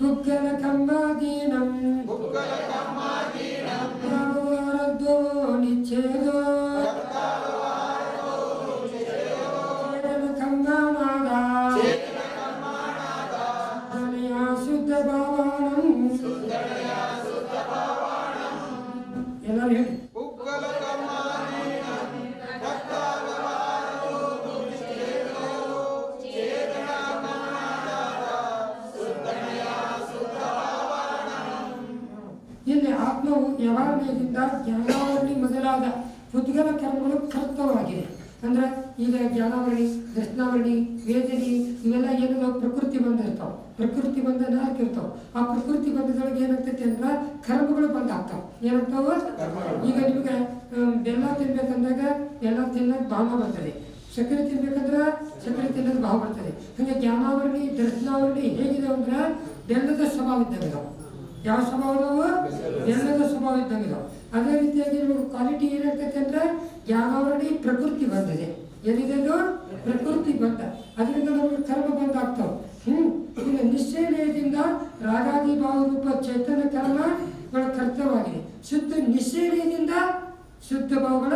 బుగ్గల కమ్మాదీనం బుగ్గల ವ್ಯವಹಾರದಿಂದ ಜ್ಞಾನಾವರಣಿ ಮೊದಲಾದ ಉದ್ಗಲ ಕರ್ಮಗಳು ಕರ್ತವಾಗಿದೆ ಅಂದ್ರೆ ಈಗ ಜ್ಞಾನಾವರಣಿ ದರ್ಶನಾವರಣಿ ವೇದನೆ ಇವೆಲ್ಲ ಏನಿದಾವ ಪ್ರಕೃತಿ ಬಂದಿರ್ತಾವ ಪ್ರಕೃತಿ ಬಂದ ನಾಲ್ಕು ಇರ್ತಾವ. ಆ ಪ್ರಕೃತಿ ಬಂದದೊಳಗೆ ಏನಾಗ್ತೈತಿ ಅಂದ್ರೆ ಕರ್ಮಗಳು ಬಂದ್ ಆಗ್ತಾವ. ಏನಾಗ್ತಾವ ಈಗ ನಿಮಗೆ ಬೆಲ್ಲ ತಿನ್ಬೇಕಂದಾಗ ಎಲ್ಲ ತಿನ್ನೋದು ಭಾವ ಬರ್ತದೆ. ಸಕ್ಕರೆ ತಿನ್ಬೇಕಂದ್ರೆ ಸಕ್ಕರೆ ತಿನ್ನೋದು ಭಾವ ಬರ್ತದೆ. ಹಂಗೆ ಜ್ಞಾನಾವರಣಿ ದರ್ಶನಾವರಣಿ ಹೇಗಿದೆ ಅಂದ್ರೆ ಬೆಲ್ಲದ ಸ್ವಭಾವ ಇದ್ದಾವೆ ಯಾವ ಸ್ವಭಾವ ಅದಾವು ಎಲ್ಲದ ಸ್ವಭಾವ ಇದ್ದಂಗಿದಾವ ಅದೇ ರೀತಿಯಾಗಿ ನಿಮಗೆ ಕ್ವಾಲಿಟಿ ಏನಿರ್ತೈತೆ ಅಂದ್ರೆ ಜ್ಞಾನಾವರಣಿ ಪ್ರಕೃತಿ ಬಂದಿದೆ. ಏನಿದೆ ಅದು? ಪ್ರಕೃತಿ ಬಂದ. ಅದರಿಂದ ನಮಗೆ ಕರ್ಮ ಬಂದಾಗ್ತಾವ ಹ್ಮ್. ಇನ್ನು ನಿಶ್ಚಯದಿಂದ ರಾಗಾದಿ ಭಾವ ರೂಪ ಚೈತನ್ಯ ಕರ್ಮಗಳ ಕರ್ತವಾಗಿದೆ ಶುದ್ಧ ನಿಶ್ಚಯದಿಂದ ಶುದ್ಧ ಭಾವಗಳ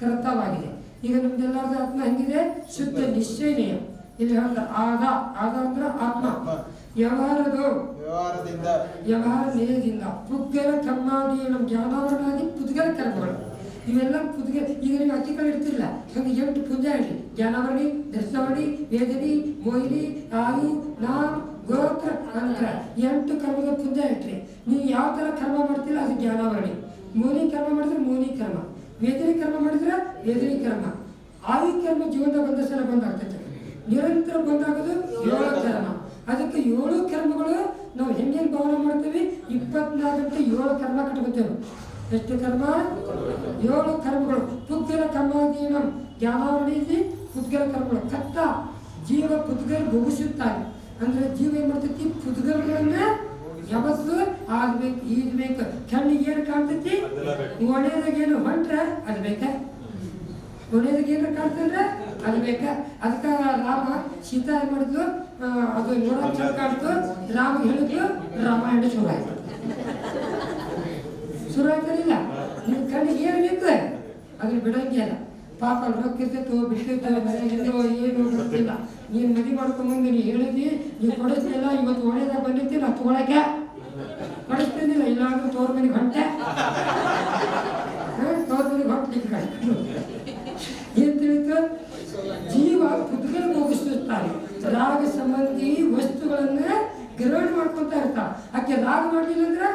ಕರ್ತವಾಗಿದೆ ಈಗ ನಮ್ದೆಲ್ಲರದ ಆತ್ಮ ಹೆಂಗಿದೆ? ಶುದ್ಧ ನಿಶ್ಚಯನೀಯ. ಇಲ್ಲಿ ಹೇಳ್ತಾರೆ ಆಗ. ಆಗ ಅಂದ್ರೆ ಆತ್ಮ. ವ್ಯವಹಾರದು ವ್ಯವಹಾರದಿಂದ ವ್ಯವಹಾರ ನೇಯದಿಂದ ಪುದ್ಗಲ ಕರ್ಮಾದಿ ನಮ್ಮ ಜ್ಞಾನಾವರಣಾದಿ ಪುದ್ಗಲ ಕರ್ಮಗಳು. ಇವೆಲ್ಲ ಪುದ್ಗೆ ಈಗ ನೀವು ಅತಿಗಳು ಇರ್ತಿಲ್ಲ ಹಂಗೆ ಎಂಟು ಪುಂಜ ಹೇಳಿ ಜ್ಞಾನಾವರಣಿ ದರ್ಶನಾವರಣಿ ವೇದನಿ ಮೊಯ್ಲಿ ಆಯು ನಾಮ್ ಗೋತ್ರ ಅಂತರ. ಎಂಟು ಕರ್ಮದ ಪುಂಜ ಇಟ್ರಿ. ನೀವು ಯಾವ ತರ ಕರ್ಮ ಮಾಡ್ತಿಲ್ಲ ಅದು ಜ್ಞಾನಾವರಣಿ. ಮೋನಿ ಕರ್ಮ ಮಾಡಿದ್ರೆ ಮೋನಿ ಕರ್ಮ. ವೇದನಿ ಕರ್ಮ ಮಾಡಿದ್ರೆ ವೇದನಿ ಕರ್ಮ. ಆಯು ಕರ್ಮ ಜೀವನದ ಬಂದ ಸಲ ಬಂದಾಗ್ತೈತೆ. ನಿರಂತರ ಬಂದಾಗೋದು ಯೋಗ ಕರ್ಮ. ಅದಕ್ಕೆ ಏಳು ಕರ್ಮಗಳು ನಾವು ಹೆಂಗೆ ಭಾವನೆ ಮಾಡ್ತೀವಿ ಇಪ್ಪತ್ನಾಲ್ಕು ಗಂಟೆ ಏಳು ಕರ್ಮ ಕಟ್ಕೋತೇವೆ. ಎಷ್ಟು ಕರ್ಮ? ಏಳು ಕರ್ಮಗಳು. ಪುದ್ಗಲ ಕರ್ಮಾಧೀನ. ಜ್ಞಾನಾವರಣಿ ಪುದ್ಗಲ ಕರ್ಮಗಳು. ಕತ್ತ ಜೀವ ಪುದ್ಗಲ್ ಭೋಗಿಸುತ್ತಾರೆ ಅಂದ್ರೆ ಜೀವ ಏನ್ ಮಾಡ್ತೈತಿ? ಪುದ್ಗಲ್ಗಳನ್ನ ಯಾವತ್ತು ಆಗ್ಬೇಕು, ಈಗ್ಬೇಕು. ಕಣ್ಣಿಗೆ ಏನು ಕಾಣ್ತೈತಿ? ಒಣೆದಾಗ ಏನು ಹೊಂಟ್ರೆ ಅದು ಬೇಕಾ? ಒಳ್ಳೆಯದಕ್ಕೆ ಏನು ಕಾಣ್ತಂದ್ರೆ ಅದು ಬೇಕಾ? ಅದಕ್ಕೆ ರಾಮ ಸೀತಾ ಏನು ಮಾಡಿದ್ಲು? ಅದು ನೋಡೋ ಕಾಣ್ತು ರಾಮ ಹೇಳಿದ್ರು ರಾಮಾಯಣ ಶುರು ಆಯ್ತು. ಶುರು ಆಯ್ತಲ್ಲ ನಿಮ್ ಕಣ್ಣಿಗೆ ಏನು ಬಿತ್ತು ಅದ್ರ ಬಿಡಂಗಿಲ್ಲ ಪಾಪ ಅಲ್ಲಿ ಮನೆಗಿಂದೋ ಏನು ಗೊತ್ತಿಲ್ಲ. ನೀನು ಮದುವೆ ಮಾಡ್ಕೊಂಬಂದು ನೀ ಹೇಳಿದ್ವಿ ನೀವು ಕೊಡಿಸ್ಲಿಲ್ಲ, ಇವತ್ತು ಒಳ್ಳೇದಾಗ ಬಂದಿರ್ತೀನಿ ನಾ ತೊಗೊಳಕ್ಕೆ. ಕೊಡಿಸ್ತೀನಿಲ್ಲ ಇಲ್ಲಾಂದ್ರೆ ತೋರ್ ಮನೆಗೆ ಹೊಂಟೆ ತೋರ್ ಮನೆಗೆ ಹೊಂಟ್ಲಿಕ್ಕೆ ಏನ್ ತಿಳಿತು ಜೀವ ಪುದ್ಗಲ ಮುಗಿಸುತ್ತಾನೆ ರಾಗ ಸಂಬಂಧಿ ವಸ್ತುಗಳನ್ನ ಗ್ರಹಣ ಮಾಡ್ಕೊತಾ ಇರ್ತಾವ ಆಕೆ ರಾಗ ಮಾಡಲಿಲ್ಲ ಅಂದ್ರೆ?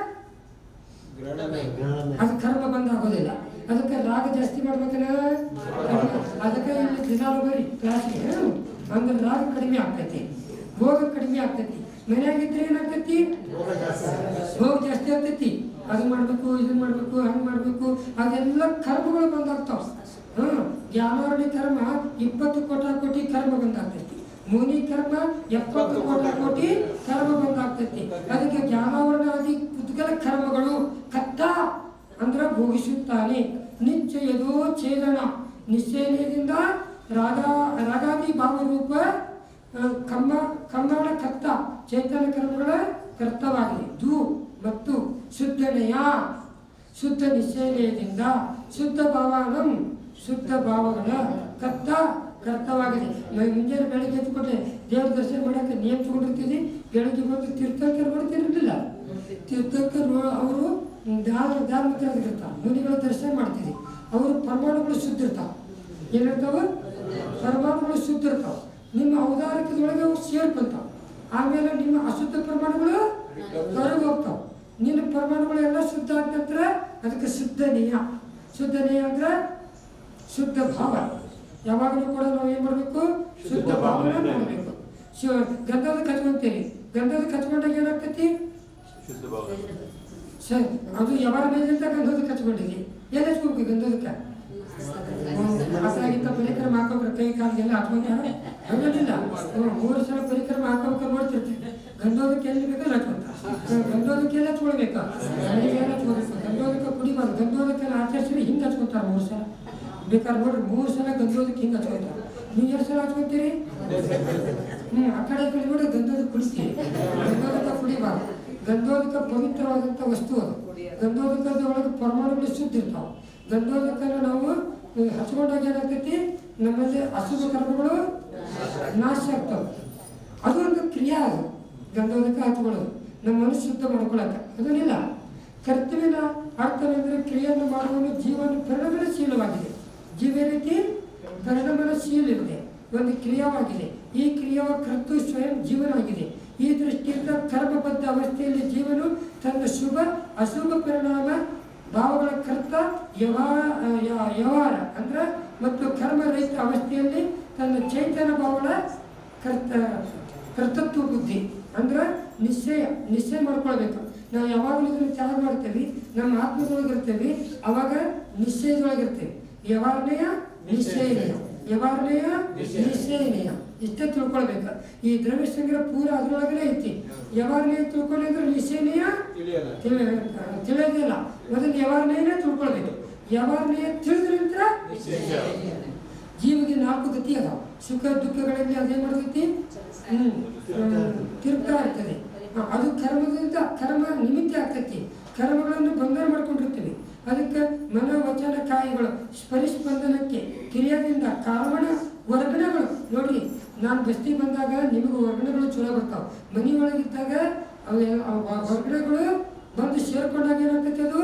ಅದು ಕರ್ಮ ಬಂದ ಆಗೋದಿಲ್ಲ. ಅದಕ್ಕೆ ರಾಗ ಜಾಸ್ತಿ ಮಾಡ್ಬೇಕಲ್ಲ? ಅದಕ್ಕೆ ಇಲ್ಲಿ ದಿನಾಲು ಬರಿ ಕ್ಲಾಸಿಗೆ ಅಂದ್ರೆ ರಾಗ ಕಡಿಮೆ ಆಗ್ತೈತಿ ಭೋಗ ಕಡಿಮೆ ಆಗ್ತೈತಿ. ಮನೆಯಾಗಿದ್ರೆ ಏನಾಗ್ತೈತಿ? ಭೋಗ ಜಾಸ್ತಿ ಆಗ್ತೈತಿ. ಅದು ಮಾಡ್ಬೇಕು ಇದನ್ನ ಮಾಡ್ಬೇಕು ಹಂಗ್ ಮಾಡ್ಬೇಕು. ಅದೆಲ್ಲ ಕರ್ಮಗಳು ಬಂದಾಗ್ತಾವ ಹ್ಮ್. ಜ್ಞಾನವರ್ಣಿ ಕರ್ಮ ಇಪ್ಪತ್ತು ಕೋಟ ಕೋಟಿ ಕರ್ಮ ಬಂದಾಗ್ತೈತಿ ಮುನಿ ಕರ್ಮ ಎಪ್ಪತ್ತು ಕೋಟಿ ಕೋಟಿ ಕರ್ಮ ಬಂದಾಗ್ತೈತಿ ಅದಕ್ಕೆ ಜ್ಞಾನವರ್ಣಾದಿ ಕುತ್ಕಲ ಕರ್ಮಗಳು ಕತ್ತ ಅಂದ್ರ ಭೋಗಿಸುತ್ತಾನೆ. ನಿಶ್ಚಯದೋ ಛೇದನ. ನಿಶ್ಚಯದಿಂದ ರಾಗ, ರಾಗಾದಿ ಭಾವರೂಪ ಕಮ್ಮ ಕಮ್ಮಣ ಕತ್ತ ಚೇತನ ಕರ್ಮಗಳ ಕರ್ತವಾಗಿದೆ ದು ಮತ್ತು ಶುದ್ಧನೆಯ, ಶುದ್ಧ ನಿಶ್ಚಯದಿಂದ ಶುದ್ಧ ಭಾವನಂ, ಶುದ್ಧ ಭಾವಗಳ ಕರ್ತ ಕರ್ತವಾಗಿದೆ ಇವಾಗ ಮುಂಜಾನೆ ಬೆಳಗ್ಗೆ ಎದ್ದುಕೊಂಡ್ರೆ ದೇವ್ರ ದರ್ಶನ ಮಾಡಕ್ಕೆ ನೇಮ್ ತಗೊಂಡಿರ್ತೀವಿ ಬೆಳಗ್ಗೆ ಬಂದು ತೀರ್ಥಂಕರ್ ಮಾಡ್ತಿರಲಿಲ್ಲ ತೀರ್ಥಂಕರ್ ಅವರು ಧಾರ್ಮಿಕರಾಗಿರ್ತಾವೆ ಮುನಿಗಳ ದರ್ಶನ ಮಾಡ್ತೀವಿ ಅವರು ಪರಮಾಣುಗಳು ಶುದ್ಧ ಇರ್ತಾವೆ. ಏನಿರ್ತಾವ ಪರಮಾಣುಗಳು ಶುದ್ಧ ಇರ್ತಾವ. ನಿಮ್ಮ ಔದಾರಿಕದೊಳಗೆ ಅವ್ರು ಸೇರ್ಕೊಂತಾವ. ಆಮೇಲೆ ನಿಮ್ಮ ಅಶುದ್ಧ ಪ್ರಮಾಣಗಳು ಹೊರಗೆ ಹೋಗ್ತಾವ ನಿನ್ನ ಪರಮಾಣುಗಳು ಎಲ್ಲ ಶುದ್ಧ ಆದ ನಂತರ ಅದಕ್ಕೆ ಶುದ್ಧನೀಯ ಶುದ್ಧನೀಯ ಅಂದ್ರೆ ಶುದ್ಧ ಭಾವ. ಯಾವಾಗಲೂ ಕೂಡ ನಾವು ಏನು ಮಾಡಬೇಕು? ಶುದ್ಧ ಭಾವನೆ ಮಾಡಬೇಕು. ಶು ಗಂಧದ ಕಚ್ಕೊಂತೀರಿ. ಗಂಧದ ಕಚ್ಕೊಂಡಾಗ ಏನಾಗ್ತೈತಿ? ಸರಿ ಅದು ಯಾವಾಗ ಮೇಲಿಂದ ಗಂಧದ ಕಚ್ಕೊಂಡಿರಿ. ಏನು ಹಚ್ಕೋಬೇಕು ಗಂಧದಕ್ಕೆ? ಪರಿಕ್ರಮ ಹಾಕೋಬ್ರ ಕೈ ಕಾಲಿಗೆಲ್ಲ ಹ್ಮ್, ಮೂರು ಸಲ ಪರಿಕ್ರಮ ಹಾಕೋಬೇಕು ನೋಡ್ತಿರ್ತೀವಿ. ಗಂಧೋದಕ್ಕೆ ಎಲ್ಲಿ ಬೇಕಾದ್ರೆ ಹಚ್ಕೊಂತ ಗಂಧೋದಕ್ಕೆ ಎಲ್ಲ ಹಚ್ಕೊಳ್ಬೇಕು? ಗಂಧೋದಕ್ಕೆ ಕುಡಿಬಾರ್ದು. ಗಂಧೋದಕ್ಕೆಲ್ಲ ಆಚರಿಸಿ ಹಿಂಗೆ ಹಚ್ಕೊತಾರೆ ಮೂರು ಸಲ. ಬೇಕಾದ್ರೆ ನೋಡ್ರಿ, ಮೂರು ಸಲ ಗಂಧೋದಕ್ಕೆ ಹಿಂಗೆ ಹಚ್ಕೊತಾರೆ ನೀವು ಎರಡು ಸಲ ಹಚ್ಕೊತೀರಿ ಹ್ಞೂ ಆ ಕಡೆ ಈ ಕಡೆ ನೋಡಿ ಗಂಧದ ಕುಡಿಸ್ತೀವಿ ಗಂಧೋದಕ ಕುಡಿಬಾರ್ದು ಗಂಧೋದಕ ಪವಿತ್ರವಾದಂಥ ವಸ್ತು ಅದು. ಗಂಧೋದಕದ ಒಳಗೆ ಪರಮಾಣುಗಳು ಇರ್ತಾವೆ. ಗಂಧೋದಕನ ನಾವು ಹಚ್ಕೊಂಡಾಗ ಏನಾಗ್ತೈತಿ? ನಮ್ಮಲ್ಲಿ ಅಶುಭ ಕರ್ಮಗಳು ನಾಶ ಆಗ್ತಾವೆ. ಅದು ಒಂದು ಕ್ರಿಯೆ ಅದು. ಗಂಧೋದಕ ಹಚ್ಕೊಳ್ಳೋದು. ನಮ್ಮ ಮನಸ್ಸು ಶುದ್ಧ ಮಾಡ್ಕೊಳಕ್ಕೆ ಅದನ್ನಿಲ್ಲ. ಕರ್ತವ್ಯನ ಅರ್ಥವೆಂದರೆ ಕ್ರಿಯೆಯನ್ನು ಮಾಡುವನು ಜೀವನ ಪರಿಣಾಮಶೀಲವಾಗಿದೆ ಜೀವ ರೀತಿ ಪರಿಣಾಮಶೀಲ ಇದೆ ಒಂದು ಕ್ರಿಯವಾಗಿದೆ. ಈ ಕ್ರಿಯಾ ಕರ್ತು ಸ್ವಯಂ ಜೀವನಾಗಿದೆ ಈ ದೃಷ್ಟಿಯಿಂದ ಕರ್ಮಬದ್ಧ ಅವಸ್ಥೆಯಲ್ಲಿ ಜೀವನು ತನ್ನ ಶುಭ, ಅಶುಭ ಪರಿಣಾಮ, ಭಾವಗಳ ಕರ್ತ, ವ್ಯವಹಾರ ವ್ಯವಹಾರ ಅಂದ್ರೆ ಮತ್ತು ಕರ್ಮರಹಿತ ಅವಸ್ಥೆಯಲ್ಲಿ ತನ್ನ ಚೈತನ್ಯ ಭಾವಗಳ ಕರ್ತ, ಕರ್ತೃತ್ವ ಬುದ್ಧಿ ಅಂದ್ರೆ ನಿಶ್ಚಯ ನಿಶ್ಚಯ ಮಾಡ್ಕೊಳ್ಬೇಕು. ನಾವು ಯಾವಾಗಲೂ ಇದನ್ನು ತ್ಯಾಗ ಮಾಡ್ತೇವೆ. ನಮ್ಮ ಆತ್ಮದೊಳಗಿರ್ತೇವೆ. ಅವಾಗ ನಿಶ್ಚಯದೊಳಗಿರ್ತೇವೆ. ವ್ಯವಹಾರನೆಯ ನಿಶ್ಚಯನೀಯ. ಯಾವಾಗಲೇ ನಿಶ್ಚಯನೀಯ. ಇಷ್ಟೇ ತಿಳ್ಕೊಳ್ಬೇಕು? ಈ ದ್ರವ್ಯ ಸಂಗ್ರಹ ಪೂರ ಅದ್ರೊಳಗಡೆ ಐತಿ. ಯಾವಾಗಲೇ ತಿಳ್ಕೊಳ್ಳಿದ್ರೆ ನಿಶ್ಚಯನೀಯ? ತಿಳಿಯೋದಿಲ್ಲ. ಮೊದಲು ಯಾವಾಗಲೇ ತಿಳ್ಕೊಳ್ಬೇಕು. ಯಾವಾಗಲೇ ತಿಳಿದ್ರಿಂದ ಜೀವಿಗೆ ನಾಲ್ಕು ಗತಿ ಅದಾವ. ಸುಖ ದುಃಖಗಳಲ್ಲಿ ಅದೇ ಮಾಡ್ತೈತಿ? ತಿರುಗ್ತಾ ಇರ್ತದೆ. ಅದು ಕರ್ಮದಿಂದ ಕರ್ಮ ನಿಮಿತ್ತ ಆಗ್ತೈತಿ. ಕರ್ಮಗಳನ್ನು ಬಂಗಾರ ಮಾಡ್ಕೊಂಡಿರ್ತೀವಿ. ಅದಕ್ಕೆ ಮನ ವಚನ ಕಾಯಿಗಳು ಸ್ಪರಿಸ್ಪಂದನಕ್ಕೆ ಕ್ರಿಯಾದಿಂದ ಕಾರಣ ವರ್ಗಣಗಳು ನೋಡಿ, ನಾನು ಬಸ್ತಿ ಬಂದಾಗ ನಿಮಗೆ ವರ್ಗಣಗಳು ಚಲೋ ಬರ್ತಾವ. ಮನೆಯೊಳಗಿದ್ದಾಗ ಅವು ವರ್ಗಣಗಳು ಬಂದು ಸೇರ್ಕೊಂಡಾಗ ಏನಾಗ್ತೈತಿ ಅದು?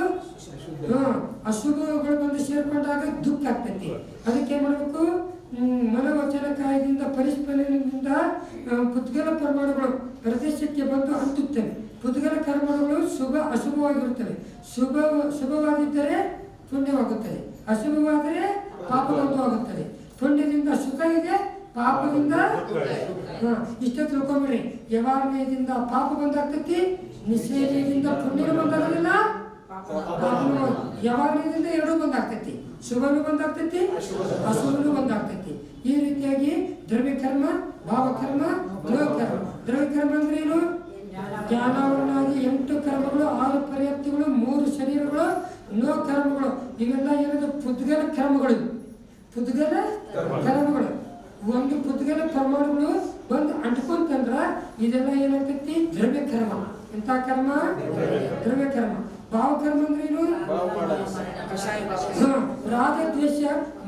ಹಾ, ಅಶುಭಗಳು ಬಂದು ಸೇರ್ಕೊಂಡಾಗ ದುಃಖ ಆಗ್ತೈತಿ. ಅದಕ್ಕೆ ಏನ್ ಮನವಚನ ಕಾಯದಿಂದ ಪರಿಸ್ಪಂದನದಿಂದ ಪುದ್ಗಲ ಪರಮಾಣುಗಳು ಪ್ರದೇಶಕ್ಕೆ ಬಂದು ಹತ್ತುತ್ತವೆ. ಪುದ್ಗಲ ಕರ್ಮಗಳು ಶುಭ ಅಶುಭವಾಗಿರುತ್ತವೆ. ಶುಭ ಶುಭವಾಗಿದ್ದರೆ ಪುಣ್ಯವಾಗುತ್ತದೆ. ಅಶುಭವಾದರೆ ಪಾಪವಂತವಾಗುತ್ತದೆ ಪುಣ್ಯದಿಂದ ಸುಖ ಇದೆ ಪಾಪದಿಂದ ಇಷ್ಟೇ ಇಷ್ಟ ತಿಳ್ಕೊಂಬಿಡ್ರಿ. ವ್ಯವಹಾರದಿಂದ ಪಾಪ ಬಂದಾಗ್ತೈತಿ ನಿಶ್ಚಯದಿಂದ ಪುಣ್ಯನ ಬಂದಾಗಲಿಲ್ಲ ಯಾವಾಗಲಿಂದ ಎರಡೂ ಬಂದಾಗ್ತೈತಿ. ಶುಭನು ಬಂದಾಗ್ತೈತಿ ಅಶುಭನು ಬಂದಾಗ್ತೈತಿ. ಈ ರೀತಿಯಾಗಿ ದ್ರವ್ಯ ಕರ್ಮ ಭಾವಕರ್ಮ ಗೃಹಕರ್ಮ. ದ್ರವ್ಯ ಕರ್ಮ ಅಂದ್ರೆ ಏನು? ಜ್ಞಾನವನ್ನಾಗಿ ಎಂಟು ಕರ್ಮಗಳು ಆರು ಪ್ರಯತ್ನಗಳು ಮೂರು ಶರೀರಗಳು ನೋ ಕರ್ಮಗಳು. ಇವೆಲ್ಲ ಏನದು? ಪುದ್ಗಲ ಕರ್ಮಗಳು. ಪುದ್ಗಲ ಕರ್ಮಗಳು. ಒಂದು ಪುದ್ಗಲ ಪ್ರಮಾಣಗಳು ಬಂದು ಅಂಟ್ಕೊಂತಂದ್ರ ಇದೆಲ್ಲ ಏನಾಗ್ತೈತಿ? ದ್ರವ್ಯ ಕರ್ಮ. ಎಂತ ಕರ್ಮ. ದ್ರವ್ಯ ಕರ್ಮ. ಭಾವಕರ್ಮ ಅಂದ್ರೆ ಏನು ಭಾವ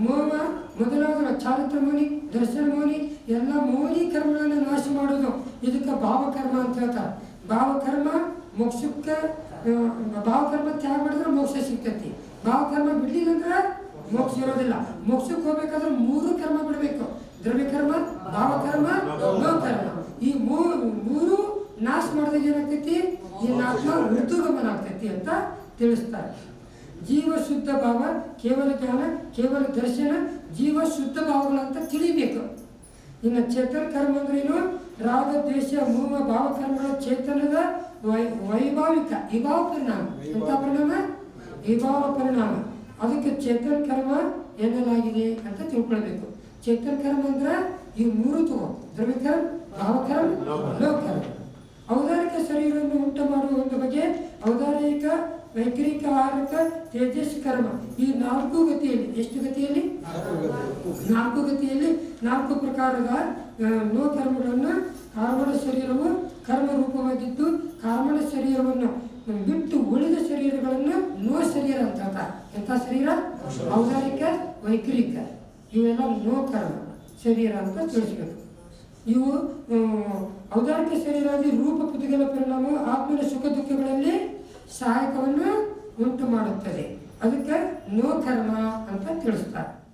ಮೋಮ ಮೊದಲಾದ ಚಾರಿತ್ರ ಮೋನಿ ದರ್ಶನ ಮೋನಿ ಎಲ್ಲ ಮೋನಿ ಕರ್ಮಗಳನ್ನು ನಾಶ ಮಾಡೋದು. ಇದಕ್ಕೆ ಭಾವಕರ್ಮ ಅಂತ ಹೇಳ್ತಾರೆ. ಭಾವಕರ್ಮ ಮೋಕ್ಷಕ್ಕೆ ಭಾವಕರ್ಮ ತ್ಯಾಗ ಮಾಡಿದ್ರೆ ಮೋಕ್ಷ ಸಿಗ್ತೈತಿ. ಭಾವಕರ್ಮ ಬಿಡ್ಲಿಲ್ಲ ಅಂದ್ರೆ ಮೋಕ್ಷ ಇರೋದಿಲ್ಲ. ಮೋಕ್ಷಕ್ಕೆ ಹೋಗ್ಬೇಕಾದ್ರೆ ಮೂರು ಕರ್ಮ ಬಿಡಬೇಕು. ದ್ರವ್ಯ ಕರ್ಮ ಭಾವಕರ್ಮ. ಲೋಕರ್ಮ ಈ ಮೂರು ಮೂರು ನಾಶ ಮಾಡಿದಾಗ ಏನಾಗ್ತೈತಿ? ಈ ಆತ್ಮ ಋತುಗಮನ ಆಗ್ತೈತಿ ಅಂತ ತಿಳಿಸ್ತಾರೆ. ಜೀವ ಶುದ್ಧ ಭಾವ ಕೇವಲ ಜ್ಞಾನ, ಕೇವಲ ದರ್ಶನ, ಜೀವ ಶುದ್ಧ ಭಾವಗಳಂತ ತಿಳಿಬೇಕು. ಇನ್ನು ಚೇತನ ಕರ್ಮ ಅಂದ್ರೆ ಏನು? ರಾಗ, ದ್ವೇಷ ಮೂವ ಭಾವಕರ್ಮಗಳ ಚೇತನದ ವೈ, ವೈಭಾವಿಕ, ವಿಭಾವ ಪರಿಣಾಮ. ಎಂಥ ಪರಿಣಾಮ? ವಿಭಾವ ಪರಿಣಾಮ. ಅದಕ್ಕೆ ಚೇತನ ಕರ್ಮ ಎನ್ನಲಾಗಿದೆ ಅಂತ ತಿಳ್ಕೊಳ್ಬೇಕು. ಚೇತನ ಕರ್ಮ ಅಂದ್ರೆ ಈ ಮೂರು ತಗೋ. ದ್ರವಿಕರ್ಮ ಭಾವಕರ್ಮ ಲೋಕರ್ಮ ಔದಾರಿಕ ಶರೀರವನ್ನು ಉಂಟು ಮಾಡುವ ಒಂದು ಬಗೆ ಔದಾರಿಕ ವೈಖರಿಕ ಆಹಾರಕ ತೇಜಸ್ ಕರ್ಮ. ಈ ನಾಲ್ಕು ಗತಿಯಲ್ಲಿ ಎಷ್ಟು ಗತಿಯಲ್ಲಿ? ನಾಲ್ಕು ಗತಿಯಲ್ಲಿ. ನಾಲ್ಕು ಪ್ರಕಾರದ ನೋ ಕರ್ಮಗಳನ್ನು ಕಾರ್ಮಣ ಶರೀರವು ಕರ್ಮ ರೂಪವಾಗಿದ್ದು ಕಾರ್ಮಣ ಶರೀರವನ್ನು ಬಿಟ್ಟು ಉಳಿದ ಶರೀರಗಳನ್ನು ನೋ ಶರೀರ ಅಂತ ಎಂಥ ಶರೀರ? ಔದಾರಿಕ ವೈಖರಿಕ ಇವೆಲ್ಲ ನೋ ಕರ್ಮ ಶರೀರ ಅಂತ ತಿಳಿಸ್ಬೇಕು. ಇವು ಔದಾರಿಕ ಶರೀರದಲ್ಲಿ ರೂಪ ಪುತಿಗಳ ಪರಿಣಾಮ ಆತ್ಮನ ಸುಖ ದುಃಖಗಳಲ್ಲಿ ಸಹಾಯಕವನ್ನು ಉಂಟು ಮಾಡುತ್ತದೆ. ಅದಕ್ಕೆ ನೋ ಕರ್ಮ ಅಂತ ತಿಳಿಸ್ತಾರೆ.